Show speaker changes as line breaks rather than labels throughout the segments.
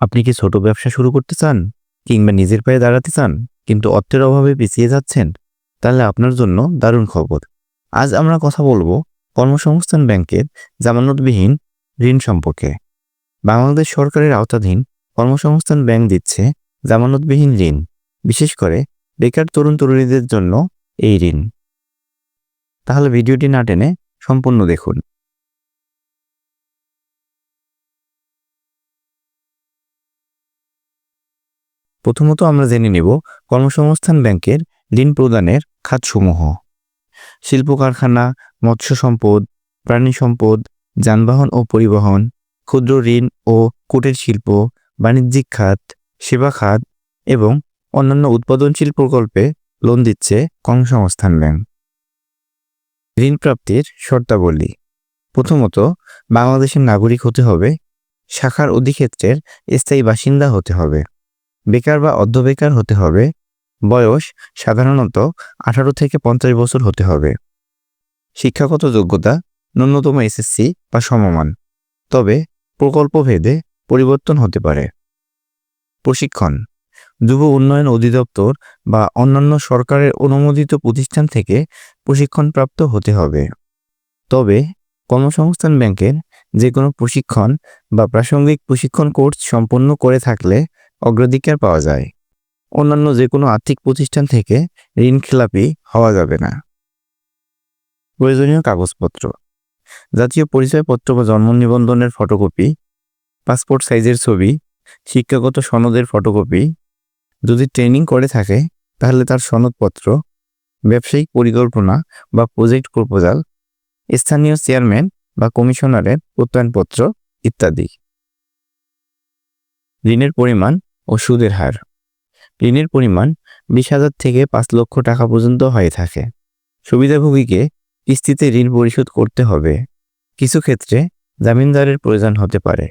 আপনি কি ছোট ব্যবসা শুরু করতে চান কিংবা নিজের পায়ে দাঁড়াতে চান কিন্তু অর্থের অভাবে পিছিয়ে যাচ্ছেন? তাহলে আপনার জন্য দারুণ খবর। আজ আমরা কথা বলব কর্মসংস্থান ব্যাংকের জামানতবিহীন ঋণ সম্পর্কে। বাংলাদেশ সরকারের আওতাধীন কর্মসংস্থান ব্যাংক দিচ্ছে জামানতবিহীন ঋণ, বিশেষ করে বেকার তরুণ তরুণীদের জন্য এই ঋণ। তাহলে ভিডিওটি না টেনে সম্পূর্ণ দেখুন। প্রথমত আমরা জেনে নেব কর্মসংস্থান ব্যাংকের ঋণ প্রদানের খাতসমূহ। শিল্প কারখানা, মৎস্য সম্পদ, প্রাণী সম্পদ, যানবাহন ও পরিবহন, ক্ষুদ্র ঋণ ও কুটির শিল্প, বাণিজ্যিক খাত, সেবা খাত এবং অন্যান্য উৎপাদনশীল প্রকল্পে লোন দিচ্ছে কর্মসংস্থান ব্যাংক। ঋণ প্রাপ্তির শর্তাবলী। প্রথমত, বাংলাদেশের নাগরিক হতে হবে, শাখার অধিক্ষেত্রের স্থায়ী বাসিন্দা হতে হবে। বেকার বা অর্ধবেকার হতে হবে। বয়স সাধারণত আঠারো থেকে পঞ্চাশ বছর হতে হবে। শিক্ষাগত যোগ্যতা ন্যূনতম এসএসসি বা সমমান। তবে প্রকল্প ভেদে পরিবর্তন হতে পারে। প্রশিক্ষণ। যুব উন্নয়ন অধিদপ্তর বা অন্যান্য সরকারের অনুমোদিত প্রতিষ্ঠান থেকে প্রশিক্ষণপ্রাপ্ত হতে হবে। তবে কর্মসংস্থান ব্যাংকের যে কোনো প্রশিক্ষণ বা প্রাসঙ্গিক প্রশিক্ষণ কোর্স সম্পন্ন করে থাকলে অগ্রাধিকার পাওয়া যায়। অন্যান্য যে কোনো আর্থিক প্রতিষ্ঠান থেকে ঋণ খেলাপি হওয়া যাবে না। প্রয়োজনীয় কাগজপত্র। জাতীয় পরিচয়পত্র বা জন্ম নিবন্ধনের ফটোকপি, পাসপোর্ট সাইজের ছবি, শিক্ষাগত সনদের ফটোকপি। যদি ট্রেনিং করে থাকে, তাহলে তার সনদপত্র, ব্যবসায়িক পরিকল্পনা বা প্রজেক্ট প্রপোজাল, স্থানীয় চেয়ারম্যান বা কমিশনারের প্রত্যয়নপত্র ইত্যাদি। ঋণের পরিমাণ ও সুদের হার। ঋণের পরিমাণ বিশ হাজার থেকে পাঁচ লক্ষ টাকা পর্যন্ত হয়ে থাকে। সুবিধাভোগীকে কিস্তিতে ঋণ পরিশোধ করতে হবে। কিছু ক্ষেত্রে জামিনদারের প্রয়োজন হতে পারে,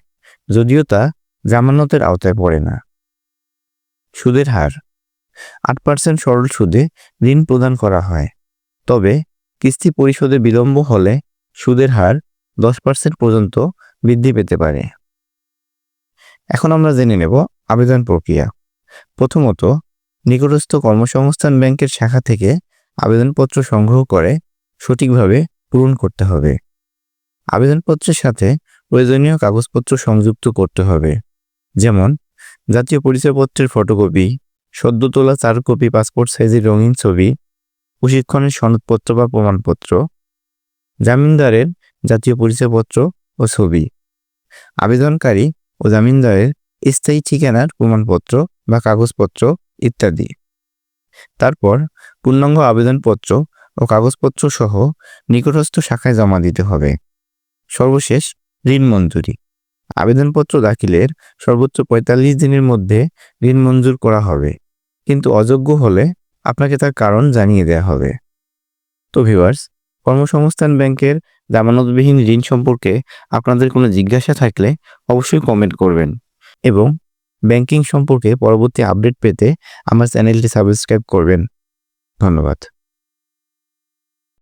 যদিও তা জামানতের আওতায় পড়ে না। সুদের হার। আট পার্সেন্ট সরল সুদে ঋণ প্রদান করা হয়, তবে কিস্তি পরিশোধে বিলম্ব হলে সুদের হার দশ পার্সেন্ট পর্যন্ত বৃদ্ধি পেতে পারে। এখন আমরা জেনে নেব আবেদন প্রক্রিয়া। প্রথমত, নিকটস্থ কর্মসংস্থান ব্যাংকের শাখা থেকে আবেদনপত্র সংগ্রহ করে সঠিকভাবে পূরণ করতে হবে। আবেদনপত্রের সাথে প্রয়োজনীয় কাগজপত্র সংযুক্ত করতে হবে। যেমন, জাতীয় পরিচয়পত্রের ফটোকপি, সদ্য তোলা চার কপি পাসপোর্ট সাইজের রঙিন ছবি, প্রশিক্ষণের সনদপত্র বা প্রমাণপত্র, জামিনদারের জাতীয় পরিচয়পত্র ও ছবি। আবেদনকারী ও জামিনদারের স্থায়ী ঠিকানার প্রমাণপত্র বা কাগজপত্র ইত্যাদি। তারপর পূর্ণাঙ্গ আবেদনপত্র ও কাগজপত্র সহ নিকটস্থ শাখায় জমা দিতে হবে। সর্বশেষ, ঋণ মঞ্জুরি। আবেদনপত্র দাখিলের সর্বোচ্চ পঁয়তাল্লিশ দিনের মধ্যে ঋণ মঞ্জুর করা হবে, কিন্তু অযোগ্য হলে আপনাকে তার কারণ জানিয়ে দেওয়া হবে। তো ভিউয়ার্স, কর্মসংস্থান ব্যাংকের জামানতবিহীন ঋণ সম্পর্কে আপনাদের কোনো জিজ্ঞাসা থাকলে অবশ্যই কমেন্ট করবেন। এবং ব্যাংকিং সম্পর্কে পরবর্তী আপডেট পেতে আমার চ্যানেলটি সাবস্ক্রাইব করবেন। ধন্যবাদ।